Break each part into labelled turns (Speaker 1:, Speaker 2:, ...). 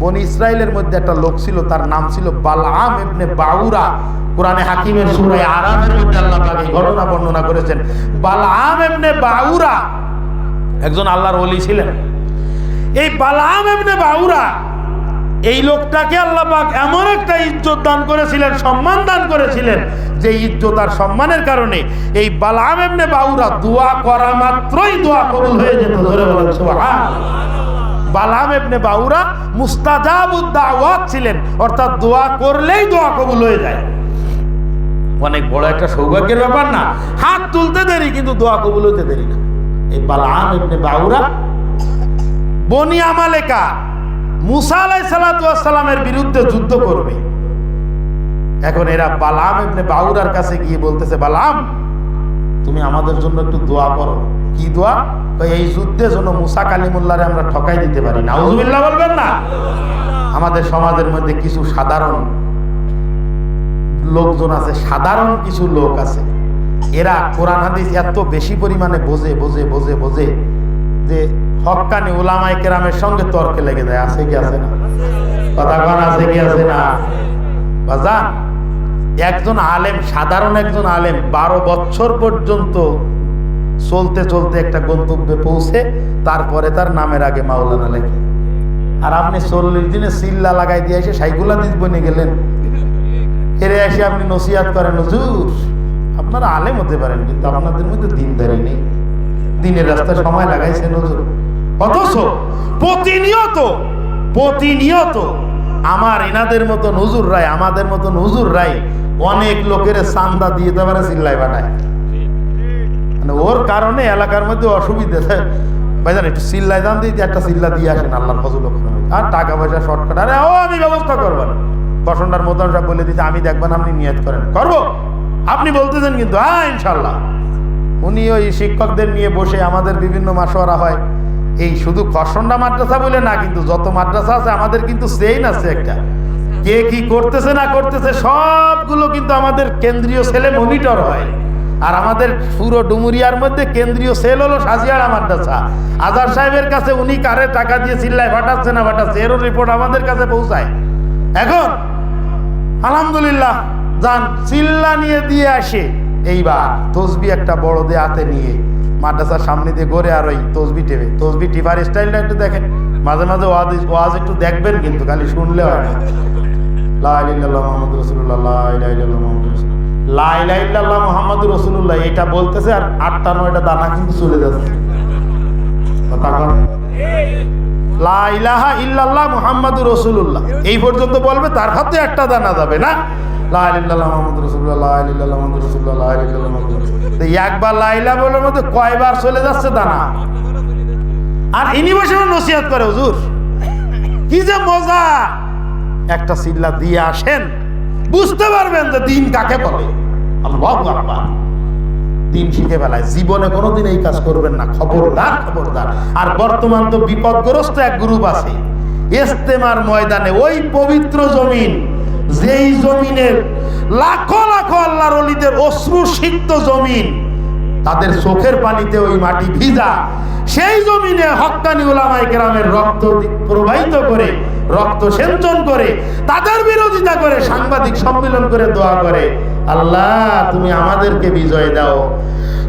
Speaker 1: বনি ইসরায়েলের মধ্যে একটা লোক ছিল, তার নাম ছিল বালাম ইবনে বাউরা। কোরআনে হাকিমের সূরায়ে আরামের মধ্যে আল্লাহ পাক এই ঘটনা বর্ণনা করেছেন। বালাম ইবনে বাউরা, একজন আল্লাহর ওলি ছিলেন। এই বালাম এমনি বাউরা, এই লোকটাকে আল্লাহ পাক এমন একটা ইজ্জত দান করেছিলেন, সম্মান দান করেছিলেন, যে ইজ্জত আর সম্মানের কারণে এই বালাম এমনি বাউরা দোয়া করা মাত্রই দোয়া কবুল হয়ে যেত। ধরে বলেন সুবহান বালাম এমনি বাউরা মুস্তাজাবুদ দাওয়াত ছিলেন। অর্থাৎ দোয়া করলেই দোয়া কবুল হয়ে যায়। অনেক বড় একটা সৌভাগ্যের ব্যাপার না। হাত তুলতে দেরি, কিন্তু দোয়া কবুল হতে দেরি না। এই বালাম এমনি বাউরা, বনি আমালেকা, মুসা আলাই সালামের বিরুদ্ধে যুদ্ধ করবে। এখন এরা বালাম এমনি বাউরার কাছে গিয়ে বলতেছে, বালাম, তুমি আমাদের জন্য একটু দোয়া করো। কি দোয়া? কয়, এই যুদ্ধে যেন মুসা কালিমুল্লারে আমরা ঠকাই দিতে পারি। না উজুবিল্লাহ বলবেন না? আমাদের সমাজের মধ্যে কিছু সাধারণ লোকজন আছে সাধারণ কিছু লোক আছে। এরা কোরআন হাদিস এত বেশি পরিমাণে বোঝে বোঝে বোঝে বোঝে যে হক্কানি ওলামাই কেরামের সঙ্গে তর্কে লেগে যায়। আছে কি আছে না? কথা আছে কি আছে না? বাজান একজন আলেম সাধারণ একজন আলেম বারো বছর পর্যন্ত চলতে চলতে একটা গন্তব্যে পৌঁছে, তারপরে তার নামের আগে মাওলানা লেখে। আর আপনি চল্লিশ দিনে সিল্লা লাগাই দিয়ে এসে সাইকুলা দিস বনে গেলেন। এরে এসে আপনি নসিহাত করেন, হুজুর, আপনারা আলেম হতে পারেন, কিন্তু আপনাদের মধ্যে দিনদারি নেই। দিনের রাস্তায় সময় লাগাইছেন, হুজুর। অথচ প্রতিনিয়ত প্রতিনিয়ত আমার এনাদের মতন হুজুর রায় আমাদের মতন হুজুর রায় অনেক লোকের চান্দা দিয়ে দেওয়ার চিল্লাই বানায়। মানে ওর কারণে এলাকার মধ্যে অসুবিধা। ভাইজান, একটু চিল্লাই দান দিয়ে একটা চিল্লা দিয়ে আসেন আল্লাহর ফজল আর টাকা পয়সা শর্টকাট আরে, ও, আমি ব্যবস্থা করব না। বসন্ডার মতন সব বলে দিচ্ছে আমি দেখবেন আপনি নিয়ত করেন। করব? আপনি বলতেছেন কিন্তু হ্যাঁ ইনশাল্লাহ উনি ওই শিক্ষকদের নিয়ে বসে আমাদের বিভিন্ন মাসোয়ারা হয়। এই শুধু কসন্ডা মাদ্রাসা বলে না, কিন্তু যত মাদ্রাসা আছে, আমাদের কিন্তু সেইন আছে একটা। কে কি করতেছে না করতেছে, সবগুলো কিন্তু আমাদের কেন্দ্রীয় ছেলে মনিটর হয়। আর আমাদের পুরো ডুমুরিয়ার মধ্যে কেন্দ্রীয় সেল হলো সাজিয়াড়া মাদ্রাসা। আজার সাহেবের কাছে উনি কারে টাকা দিয়ে চিল্লায় ফাটাচ্ছে না ফাটাচ্ছে এরও রিপোর্ট আমাদের কাছে পৌঁছায়। এখন, আলহামদুলিল্লাহ, যান, চিল্লা নিয়ে দিয়ে আসে। এইবার তসবি একটা বড় দিয়ে হাতে নিয়ে মাদ্রাসার সামনে দিয়ে গড়ে আর ওই তসবি টেবে তসবি টিপার স্টাইলটা একটু দেখেন। মাঝে মাঝে ওয়াজ ওয়াজ একটু দেখবেন কিন্তু খালি শুনলে হয় না। লাইলাল্লাহ মোহাম্মদ রসুল্লাহ মোহাম্মদ লাইলাইল্লাহ মোহাম্মদ রসুল্লাহ এটা বলতেছে আর আটটা নয়টা দানা কিন্তু চলে যাচ্ছে। কথা কন। লা ইলাহা ইল্লাল্লাহ মুহাম্মাদুর রাসূলুল্লাহ, এই পর্যন্ত বলবে তার হাতে একটা দানা যাবে না। তো একবার লা ইলাহা বলার মধ্যে কয়বার চলে যাচ্ছে দানা? আর ইনি বসে নসিহত করে, হুজুর। কি যে মজা! একটা সিল্লা দিয়ে আসেন, বুঝতে পারবেন যে দিন কাকে বলে। আকবার। দিন শিখে জীবনে কোনোদিন এই কাজ করবেন না। খবরদার খবরদার। আর বর্তমান তো বিপদগ্রস্ত এক গ্রুপ আছে। ইস্তেমার ময়দানে ওই পবিত্র জমিন, যেই জমিনের আল্লাহর অলিদের জমিন, তাদের চোখের পানিতে ওই মাটি ভিজা, সেই জমিনে হক্কানি ওলামাই গ্রামের রক্ত প্রবাহিত করে, রক্ত সেঞ্চন করে, তাদের বিরোধিতা করে সাংবাদিক সম্মেলন করে দোয়া করে। আল্লাহ তুমি আমাদেরকে বিজয় দাও।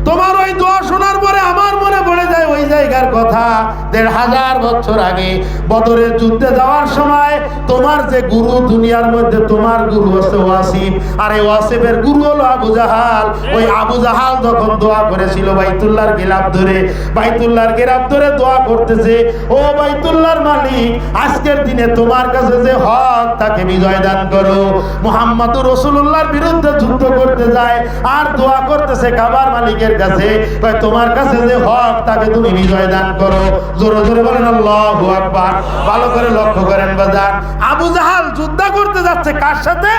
Speaker 1: তোমার ওই দোয়া শোনার পরে আমার মনে পড়ে যায় ওই জায়গার কথা। দেড় হাজার বছর আগে বদরের যুদ্ধে যাওয়ার সময় তোমার যে গুরু, দুনিয়ার মধ্যে তোমার গুরু আছে ওয়াসিফ। আর এই ওয়াসিফের গুরু হলো আবু জাহাল। ওই আবু জাহাল যখন দোয়া করেছিল বাইতুল্লাহর গেলাপ ধরে, বাইতুল্লাহর গেলাপ ধরে দোয়া করতেছে, ও বাইতুল্লাহর মালিক, আজকের দিনে তোমার কাছে যে হক, তাকে বিজয় দান করো। মোহাম্মদুর রসুল্লাহর বিরুদ্ধে যুদ্ধ করতে যায়, আর দোয়া করতেছে কাবার মালিকের কাছে কয়, তোমার কাছে যে হক তাকে তুমি বিজয় দান করো। জোরে জোরে বলেন আল্লাহু আকবার। ভালো করে লক্ষ্য করেন বাজার আবু জাহাল যুদ্ধ করতে যাচ্ছে কার সাথে?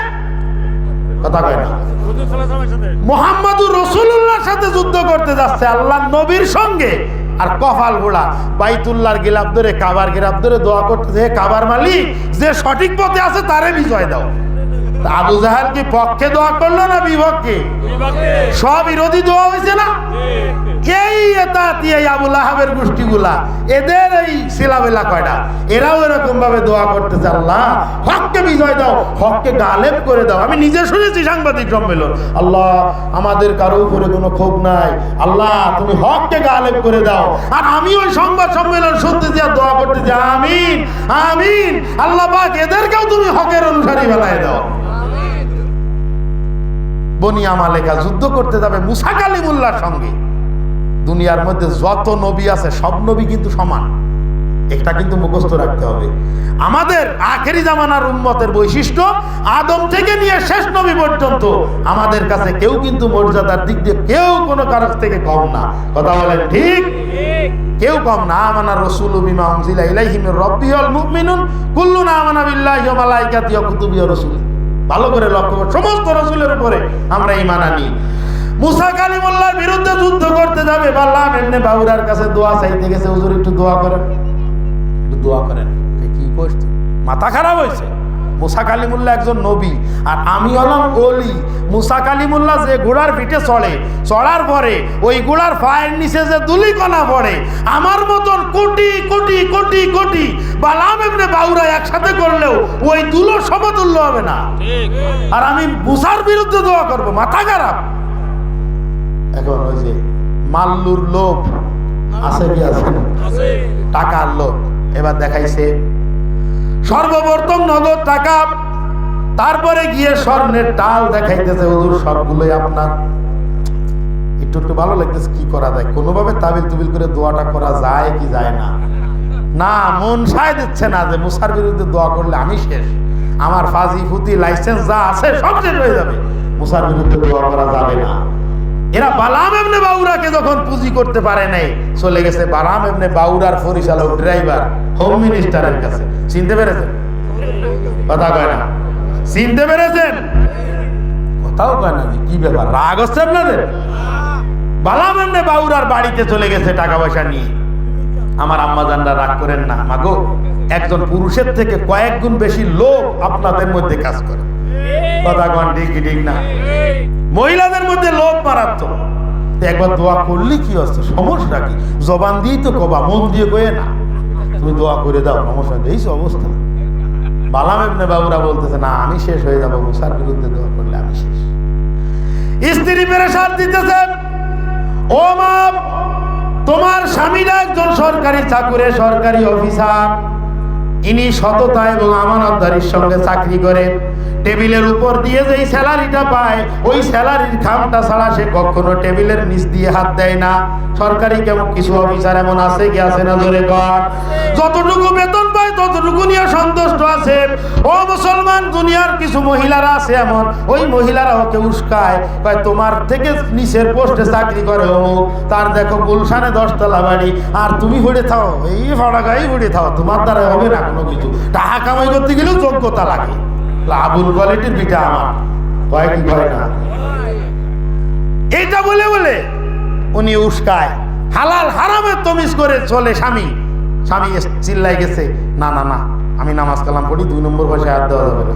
Speaker 1: কথা কয় না। মোহাম্মদুর রসুল্লাহর সাথে যুদ্ধ করতে যাচ্ছে আল্লাহ নবীর সঙ্গে। আর কফাল গোড়া বাইতুল্লাহর গিলাপ ধরে কাবার গিলাপ ধরে দোয়া করতেছে কাবার মালিক যে সঠিক পথে আছে তারে বিজয় দাও। আবু জাহাল কি পক্ষে দোয়া করল না বিপক্ষে? সব বিরোধী দোয়া হয়েছে না? এই এতাতি এই আবুল আহাবের গোষ্ঠীগুলা এদের এই সিলাবেলা কয়টা? এরাও এরকম ভাবে দোয়া করতেছে আল্লাহ হককে বিজয় দাও হককে গালেব করে দাও। আমি নিজে শুনেছি সাংবাদিক সম্মেলন। আল্লাহ আমাদের কারও উপরে কোনো ক্ষোভ নাই। আল্লাহ তুমি হককে গালেব করে দাও। আর আমি ওই সংবাদ সম্মেলন শুনতেছি আর দোয়া করতেছি আমিন আমিন। আল্লাহ পাক এদেরকেও তুমি হকের অনুসারী বানায় দাও। বনিয়া মালেকা যুদ্ধ করতে যাবে মুসা কালিমুল্লার সঙ্গে। দুনিয়ার মধ্যে যত নবী আছে, সব নবী কিন্তু সমান। একটা কিন্তু মুখস্থ রাখতে হবে। আমাদের আখেরি জামানার উম্মতের বৈশিষ্ট্য, আদম থেকে নিয়ে শেষ নবী পর্যন্ত আমাদের কাছে কেউ কিন্তু মর্যাদার দিক দিয়ে কেউ কোনো কারও থেকে কম না। কথা বলেন ঠিক? কেউ কম না। আমানা রসুল বিমা উনজিলা ইলাইহি মির রাব্বিহিল মুমিনুন, কুল্লুনা আমানা বিল্লাহি রাসূলিহি। ভালো করে লক্ষ্য করে। সমস্ত রসুলের উপরে আমরা ইমান আনি। মুসা কালিমুল্লাহর বিরুদ্ধে যুদ্ধ করতে যাবে, বাল্লাম এমনি বাবুরার কাছে দোয়া চাইতে গেছে, হুজুর একটু দোয়া করেন। একটু দোয়া করেন। কি করছে? মাথা খারাপ হয়েছে। মুসা কালিমুল্লাহ একজন নবী আর আমি হলাম অলি মুসা কালিমুল্লাহ যে ঘোড়ার পিঠে চড়ে চড়ার পরে ওই ঘোড়ার পায়ের নিচে যে দুলি কণা পড়ে আমার মতন কোটি কোটি কোটি কোটি বালাম এমনি বাউরা একসাথে করলেও ওই দুলো সমতুল্য হবে না। আর আমি মুসার বিরুদ্ধে দোয়া করব মাথা খারাপ। এখন ওই যে মাল্লুর লোভ আছে কি আছে। টাকার লোভ। এবার দেখাইছে সর্বপ্রথম নগদ টাকা। তারপরে গিয়ে স্বর্ণের টাল দেখাইতেছে, হুজুর, সবগুলোই আপনার। একটু একটু ভালো লাগতেছে, কি করা যায়? কোনোভাবে তাবিল তুবিল করে দোয়াটা করা যায় কি যায় না? না, মন সায় দিচ্ছে না যে মুসার বিরুদ্ধে দোয়া করলে আমি শেষ। আমার ফাজি ফুতি লাইসেন্স যা আছে সব শেষ হয়ে যাবে। মুসার বিরুদ্ধে দোয়া করা যাবে না। এরা বালাম এমনি বাউরাকে যখন পুঁজি করতে পারে নাই, চলে গেছে বালাম এমনি বাউরার পরিচালক ড্রাইভার, হোম মিনিস্টারের কাছে। চিনতে পেরেছেন? কথা কয় না। চিনতে পেরেছেন? কথাও কয় না কি ব্যাপার, রাগ হচ্ছে আপনাদের? বালাম এমনি বাউরার বাড়িতে চলে গেছে টাকা পয়সা নিয়ে। আমার আম্মা জানরা রাগ করেন না। মাগো, একজন পুরুষের থেকে কয়েক গুণ বেশি লোক আপনাদের মধ্যে কাজ করে। কথা কন ঠিক না? মহিলাদের মারাত্মক। একবার দোয়া করলে কি সমস্যা কি? জবান দিয়েই তো কবা, মন দিয়ে কয়ে না। তুমি দোয়া করে দাও, সমস্যা নেই অবস্থা। বালাম এমনি বাবুরা বলতেছে, না, আমি শেষ হয়ে যাব, মুসার বিরুদ্ধে দোয়া করলে আমি শেষ। স্ত্রী পেরেশান দিতেছে, ও মা, তোমার স্বামীরা একজন সরকারি চাকুরে, সরকারি অফিসার। ইনি সততা এবং আমানতদারির সঙ্গে চাকরি করে টেবিলের উপর দিয়ে যেই স্যালারিটা পায়, ওই স্যালারির খামটা ছাড়া সে কখনো টেবিলের নিচ দিয়ে হাত দেয় না। সরকারি কেমন কিছু অফিসার এমন আছে কি আছে না ধরে কর? যতটুকু বেতন পায় ততটুকু নিয়ে সন্তুষ্ট আছে। ও মুসলমান, দুনিয়ার কিছু মহিলারা আছে এমন। ওই মহিলারা ওকে উস্কায়, কয়, তোমার থেকে নিচের পোস্টে চাকরি করে অমুক। তার দেখো গুলশানে দশতলা বাড়ি। আর তুমি পড়ে থাও, এই ফাড়াগাই পড়ে থাও। তোমার দ্বারা হবে না কোনো কিছু। টাকা কামাই করতে গেলেও যোগ্যতা লাগে। আবুল কোয়ালিটির বিটা আমার। কয় কি কয় না? এইটা বলে বলে উনি উস্কায়, হালাল হারামের তমিজ করে চলে স্বামী। স্বামী চিল্লাই গেছে, না না না, আমি নামাজ কালাম পড়ি, দুই নম্বর পয়সা হাত দেওয়া যাবে না।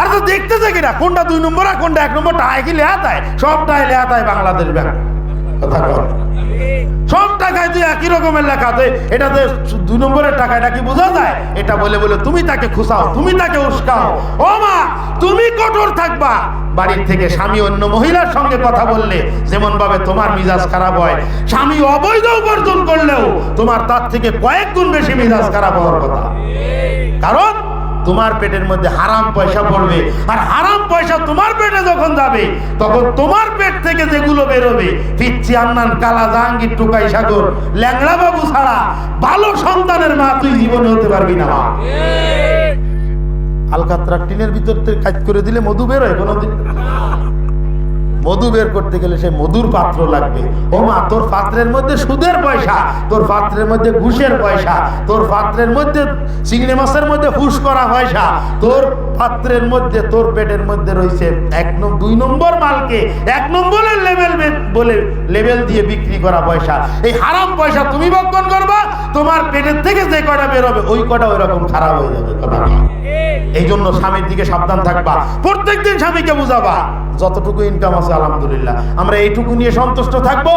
Speaker 1: আর তো দেখতে থাকি না, কোনটা দুই নম্বর আর কোনটা এক নম্বর টাকা কি লেহাতায়? সব টাকা লেহাতায় বাংলাদেশ ব্যাংক। কথা কর সব টাকায় তুই একই রকমের নম্বরের কি বোঝা যায়? এটা বলে বলে তুমি তাকে খুশাও, তুমি তাকে উস্কাও। ও মা, তুমি কঠোর থাকবা। বাড়ির থেকে স্বামী অন্য মহিলার সঙ্গে কথা বললে যেমন ভাবে তোমার মিজাজ খারাপ হয়। স্বামী অবৈধ উপার্জন করলেও তোমার তার থেকে কয়েক গুণ বেশি মিজাজ খারাপ হওয়ার কথা। কারণ তোমার পেটের মধ্যে হারাম পয়সা পড়বে। আর হারাম পয়সা তোমার পেটে যখন যাবে তখন তোমার পেট থেকে যেগুলো বেরোবে পিচ্ছি আন্নান কালা জাহাঙ্গীর টুকাই সাগর ল্যাংড়া বাবু ছাড়া ভালো সন্তানের মা তুই জীবনে হতে পারবি না মা। আলকাত্রা টিনের ভিতর থেকে কাজ করে দিলে মধু বেরোয় কোনোদিন। মধু বের করতে গেলে সে মধুর পাত্র লাগবে। ও মা তোর পাত্রের মধ্যে সুদের পয়সা তোর পাত্রের মধ্যে ঘুষের পয়সা তোর পাত্রের মধ্যে চিংড়ি মাছের মধ্যে ফুস করা পয়সা তোর পাত্রের মধ্যে তোর পেটের মধ্যে রয়েছে এক দুই নম্বর মালকে এক নম্বরের লেভেল বলে লেভেল দিয়ে বিক্রি করা পয়সা। এই হারাম পয়সা তুমি বক্ষণ করবা তোমার পেটের থেকে যে কটা বেরোবে ওই কটা ওই রকম খারাপ হয়ে যাবে কথা এই। জন্য স্বামীর দিকে সাবধান থাকবা। প্রত্যেকদিন স্বামীকে বুঝাবা যতটুকু ইনকাম আছে আলহামদুলিল্লাহ, আমরা এইটুকু নিয়ে সন্তুষ্ট থাকব।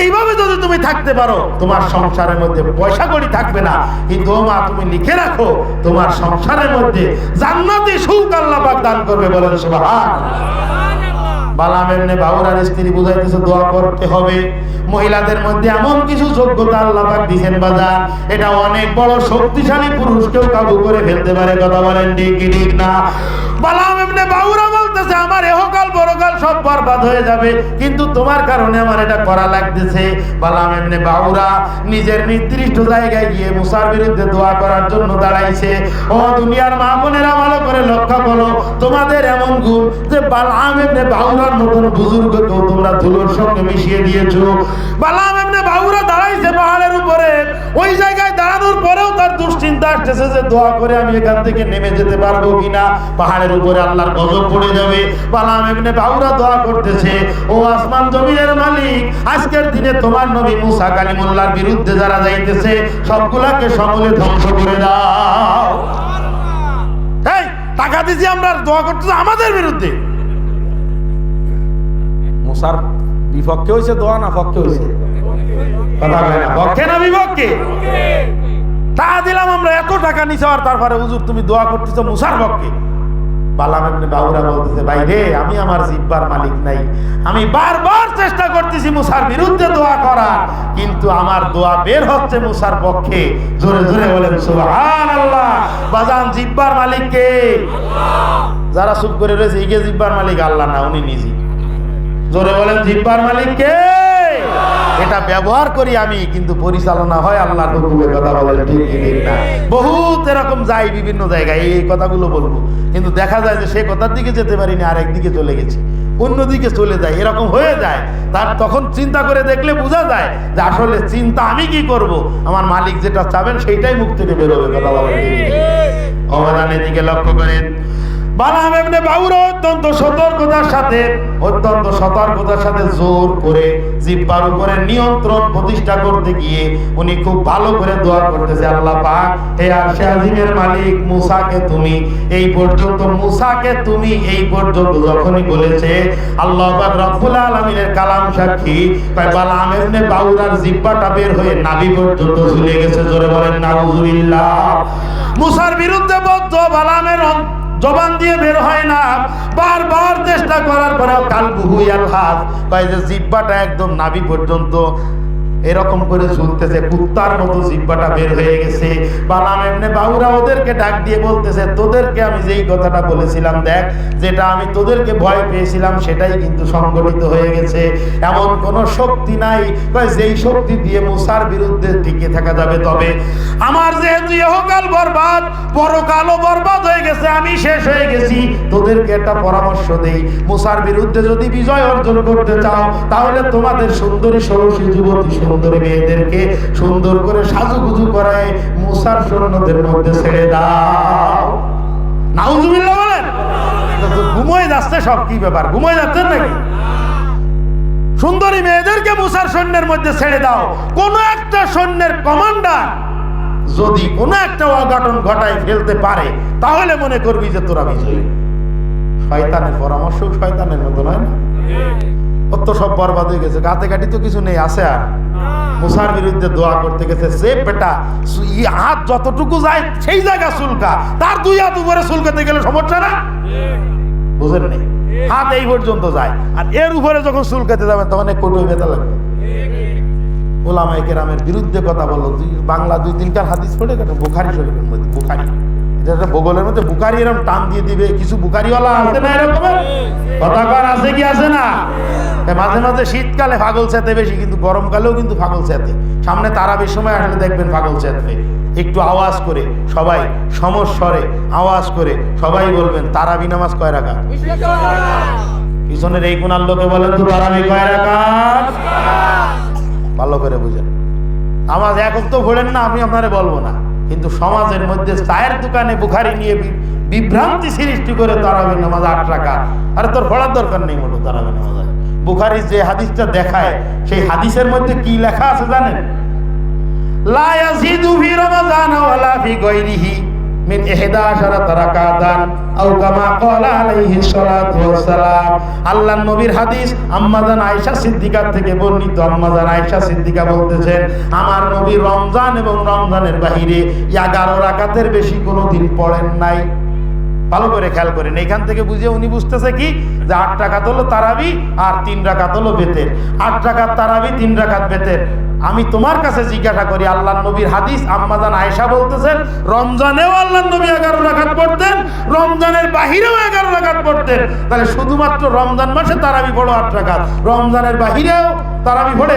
Speaker 1: এইভাবে যদি তুমি থাকতে পারো, তোমার সংসারের মধ্যে পয়সা করি থাকবে না। কিন্তু মা তুমি লিখে রাখো, তোমার সংসারের মধ্যে জান্নাতে সুখ আল্লাহ পাক দান করবে বলেন সুবহান বালাম এমনি বাউরার স্ত্রী বুঝাইতেছে, দোয়া করতে হবে। মহিলাদের মধ্যে এমন কিছু যোগ্যতা আল্লাহ পাক দিয়েছেন বাজার এটা অনেক বড় শক্তিশালী পুরুষকেও কাবু করে ফেলতে পারে, কথা বলেন ঠিক ঠিক না? বালাম এমনি বাউরা বলতেছে, আমার এহকাল, বড়কাল সব বরবাদ হয়ে যাবে। কিন্তু তোমার কারণে আমার এটা করা লাগতেছে। বালাম এমনি বাউরা নিজের নির্দিষ্ট জায়গায় গিয়ে মুসার বিরুদ্ধে দোয়া করার জন্য দাঁড়াইছে। ও দুনিয়ার মা বোনেরা, ভালো করে লক্ষ্য করো। তোমাদের এমন গুণ যে বালাম এমনি বাউরার মতন বুজুর্গকেও তোমরা ধুলোর সঙ্গে মিশিয়ে দিয়েছ। বালাম এমনি বাউরা দাঁড়াইছে পাহাড়ের উপরে। ওই জায়গায় দাঁড়ানোর পরেও তার দুশ্চিন্তা আসতেছে যে দোয়া করে আমি এখান থেকে নেমে যেতে পারব কিনা। পাহাড়ের উপরে আল্লাহর গজব পড়ে যাবে। বালাম এমনি বাউরা দোয়া করতেছে ও আসমান জমিনের মালিক আজকের দিনে তোমার নবী মুসা কালিমুল্লাহর বিরুদ্ধে যারা যাইতেছে সবগুলাকে সমলে ধ্বংস করে দাও। টাকা দিছি আমরা দোয়া করতেছি আমাদের বিরুদ্ধে। মুসার বিপক্ষে হয়েছে, দোয়া না পক্ষে হয়েছে? কথা দিলাম আমরা টাকা আর তারপরে তুমি দোয়া বলতেছে, ভাই রে, আমি আমার জিব্বার মালিক নাই। আমি বারবার চেষ্টা দোয়া কিন্তু আমার দোয়া বের হচ্ছে মুসার পক্ষে। জোরে জোরে বলেন আল্লাহ বাজান, জিব্বার মালিক কে? যারা চুপ করে রয়েছে, ইগে জিব্বার মালিক? আল্লাহ না, উনি নিজে। জোরে বলেন, জিব্বার মালিক কে? এটা ব্যবহার করি আমি, কিন্তু পরিচালনা হয় আল্লাহর হুকুমের কথা বলেন ঠিক না? বহুত এরকম যাই বিভিন্ন জায়গায়, এই কথাগুলো বলব। কিন্তু দেখা যায় যে সে কথার দিকে যেতে পারিনি, আরেক দিকে চলে গেছে। অন্যদিকে চলে যায়, এরকম হয়ে যায়। তার তখন চিন্তা করে দেখলে বোঝা যায় যে আসলে চিন্তা আমি কি করব? আমার মালিক যেটা চাবেন সেইটাই মুখ থেকে বেরোবে, কথা বলেন? অবদানের দিকে লক্ষ্য করেন। বালাম এমনি বাউরা অত্যন্ত সতর্কতার সাথে, অত্যন্ত সতর্কতার সাথে জোর করে জিব্বার উপরে নিয়ন্ত্রণ প্রতিষ্ঠা করতে গিয়ে উনি খুব ভালো করে দোয়া করতেছে, আল্লাহ পাক, হে আরশে আজিমের মালিক মুসাকে তুমি, এই পর্যন্ত মুসাকে তুমি, এই পর্যন্ত যখনই বলেছে, আল্লাহ পাক রব্বুল আলামিনের কালাম সাক্ষী তাই বালাম এমনি বাউরার জিব্বাটা বের হয়ে নাভি পর্যন্ত ঝুলে গেছে, জোরে বলেন, নাউজুবিল্লাহ। মুসার বিরুদ্ধে বদ্ধ বালামের জবান দিয়ে বের হয় না। বারবার চেষ্টা করার পরেও কাল বুহুয়াল হাত কয় যে জিব্বাটা একদম নাভি পর্যন্ত। এরকম করে ঝুলতেছে কুত্তার মতো জিব্বাটা বের হয়ে গেছে। বালাম এমনি বাবুরা ওদেরকে ডাক দিয়ে বলতেছে, তোদেরকে আমি যেই কথাটা বলেছিলাম, দেখ, যেটা আমি তোদেরকে ভয় পেয়েছিলাম, সেটাই কিন্তু সংগঠিত হয়ে গেছে। এমন কোন শক্তি নাই যেই শক্তি দিয়ে মুসার বিরুদ্ধে টিকে থাকা যাবে তবে। আমার যেহেতু ইহকাল বরবাদ, পরকালও বরবাদ হয়ে গেছে, আমি শেষ হয়ে গেছি। তোদেরকে একটা পরামর্শ দেই, মুসার বিরুদ্ধে যদি বিজয় অর্জন করতে চাও, তাহলে তোমাদের সুন্দরী ষোড়শী যুবতী সুন্দরী মেয়েদেরকে সুন্দর করে সাজুগুজু করায় মুসার সৈন্যদের মধ্যে ছেড়ে দাও। নাউজুবিল্লাহ বলেন। ঘুমোয় যাচ্ছে সব, কি ব্যাপার? ঘুমোয় যাচ্ছেন নাকি? সুন্দরী মেয়েদেরকে মুসার সৈন্যের মধ্যে ছেড়ে দাও। কোন একটা সৈন্যের কমান্ডার যদি কোনো একটা অঘটন ঘটায় ফেলতে পারে, তাহলে মনে করবি যে তোরা বিজয়ী। শয়তানের পরামর্শ শয়তানের মতো, নয় না? ওর সব বরবাদ হয়ে গেছে। গাতে কাটি তো কিছু নেই, আছে আর। মুসার বিরুদ্ধে দোয়া করতে গেছে, সে বেটা হাত যতটুকু যায়, সেই জায়গা সুলকা তার দুই হাত উপরে সুলকাতে গেলে সমস্যা না? বুঝেন নেই? হাত এই পর্যন্ত যায়। আর এর উপরে যখন চুলকাতে যাবে, তখন এক কোটি বেতা লাগবে। ওলামাই কেরামের বিরুদ্ধে কথা বলো। বাংলা দুই তিনটার হাদিস পড়ে কেন বুখারি শরীফের মধ্যে, বুখারি। একটা বগলের মধ্যে বুখারি এরকম টান দিয়ে দিবে, কিছু বুখারিওয়ালা আছে না এরকম? কথা কর আছে কি আছে না? মাঝে মাঝে শীতকালে ফাগল চেতে বেশি, কিন্তু গরমকালেও কিন্তু ফাগল চেতে সামনে তারাবির সময় আসলে দেখবেন ফাগল চেতবে একটু আওয়াজ করে, সবাই সমস্বরে আওয়াজ করে, সবাই বলবেন, তারাবি নামাজ কয় রাখা পিছনের এই কোনার লোকে বলেন তো, তারাবি কয় রাখা ভালো করে বুঝেন। নামাজ একক তো ভোলেন না, আমি আপনারে বলব না। কিন্তু সমাজের মধ্যে চায়ের দোকানে বুখারি নিয়ে বিভ্রান্তি সৃষ্টি করে তারাবি নামাজ আট টাকা আর তোর পড়ার দরকার নেই মোটো তারাবি নামাজ বুখারি যে হাদিসটা দেখায়, সেই হাদিসের মধ্যে কি লেখা আছে জানেন? লা ইয়াজিদু ফি রমাজান ওয়ালা ফি গায়রিহি। মিন ইহদা আশারাতা রাকাতান আও কামা ক্বালা আলাইহি সালাতু ওয়াসসালাম। আল্লাহর নবীর হাদিস আম্মাজান আয়েশা সিদ্দিকার থেকে বর্ণিত। আম্মাজান আয়েশা সিদ্দিকা বলতেছেন, আমার নবী রমজান এবং রমজানের বাহিরে 11 রাকাতের বেশি কোনো কোনোদিন পড়েন নাই। ভালো করে খেয়াল করেন। এখান থেকে বুঝে উনি বুঝতেছে কি? যে আট টাকাত হলো তারাবি আর তিন রাকাত হলো বেতের। আট টাকাত তারাবি, তিন রাকাত বেতের। আমি তোমার কাছে জিজ্ঞাসা করি আল্লাহ নবীর হাদিস আম্মাজান আয়েশা বলতেছেন, রমজানেও আল্লাহ নবী এগারো রাকাত পড়তেন, রমজানের বাহিরেও এগারো রাকাত পড়তেন। তাহলে শুধুমাত্র রমজান মাসে তারাবি পড়ো আট রাকাত, রমজানের বাহিরেও তারাবি পড়ে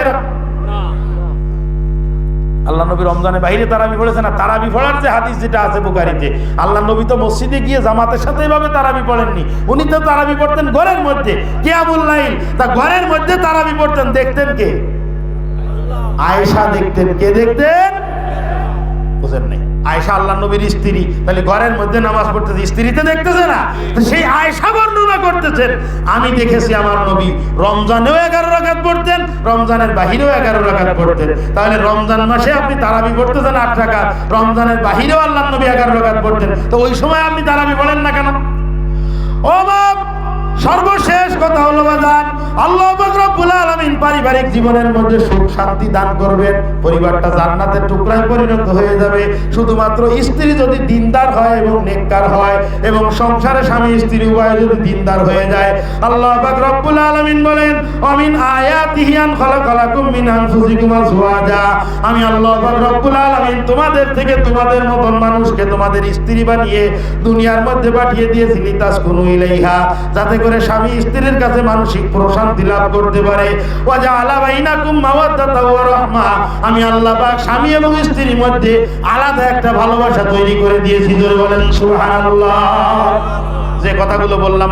Speaker 1: আল্লাহ নবী রমজানের বাইরে তারাবি পড়েছে না তারাবি পড়ার যে হাদিস যেটা আছে বুকারিতে আল্লাহ নবী তো মসজিদে গিয়ে জামাতের সাথে এভাবে তারাবি পড়েননি, উনি তো তারাবি পড়তেন ঘরের মধ্যে কে কেয়ামুল লাইল, তা ঘরের মধ্যে তারাবি পড়তেন, দেখতেন কে? আয়েশা দেখতেন, কে দেখতেন? বুঝেন নাই। আয়েশা আল্লাহ নবীর স্ত্রী। তাহলে ঘরের মধ্যে নামাজ পড়তেছে, স্ত্রীতে দেখতেছে না? সেই আয়েশা বর্ণনা করতেছেন আমি দেখেছি আমার নবী রমজানেও এগারো রাকাত পড়তেন, রমজানের বাহিরেও এগারো রাকাত পড়তেন। তাহলে রমজান মাসে আপনি তারাবি পড়তেছেন আট রাকাত, রমজানের বাহিরেও আল্লাহ নবী এগারো রাকাত পড়তেন। তো ওই সময় আপনি তারাবি বলেন না কেন? ও বাপ সর্বশেষ কথা হলো বাজান, আল্লাহ রব্বুল আলামিন পারিবারিক জীবনের মধ্যে সুখ শান্তি দান করবেন, পরিবারটা জান্নাতের টুকরায় পরিণত হয়ে যাবে। শুধুমাত্র স্ত্রী যদি দিনদার হয় এবং নেককার হয়, এবং সংসারে স্বামী, স্ত্রী উভয় যদি দিনদার হয়ে যায়, আল্লাহ রব্বুল আলামিন বলেন, অমিন আয়াতিহি আন খালাকালাকুম মিন আনফুসিকুম আজওয়াজা। আমি আল্লাহ রব্বুল আলামিন তোমাদের থেকে তোমাদের মতন মানুষকে তোমাদের স্ত্রী বানিয়ে দুনিয়ার মধ্যে পাঠিয়ে দিয়েছি, লিতাসকুনু ইলাইহা, যাতে করে স্বামী স্ত্রীর কাছে মানসিক প্রশান্তি লাভ করতে পারে। আমি আল্লাহ স্বামী এবং স্ত্রীর মধ্যে আলাদা একটা ভালোবাসা তৈরি করে দিয়েছি। বলেন সুবহানাল্লাহ। যে কথাগুলো বললাম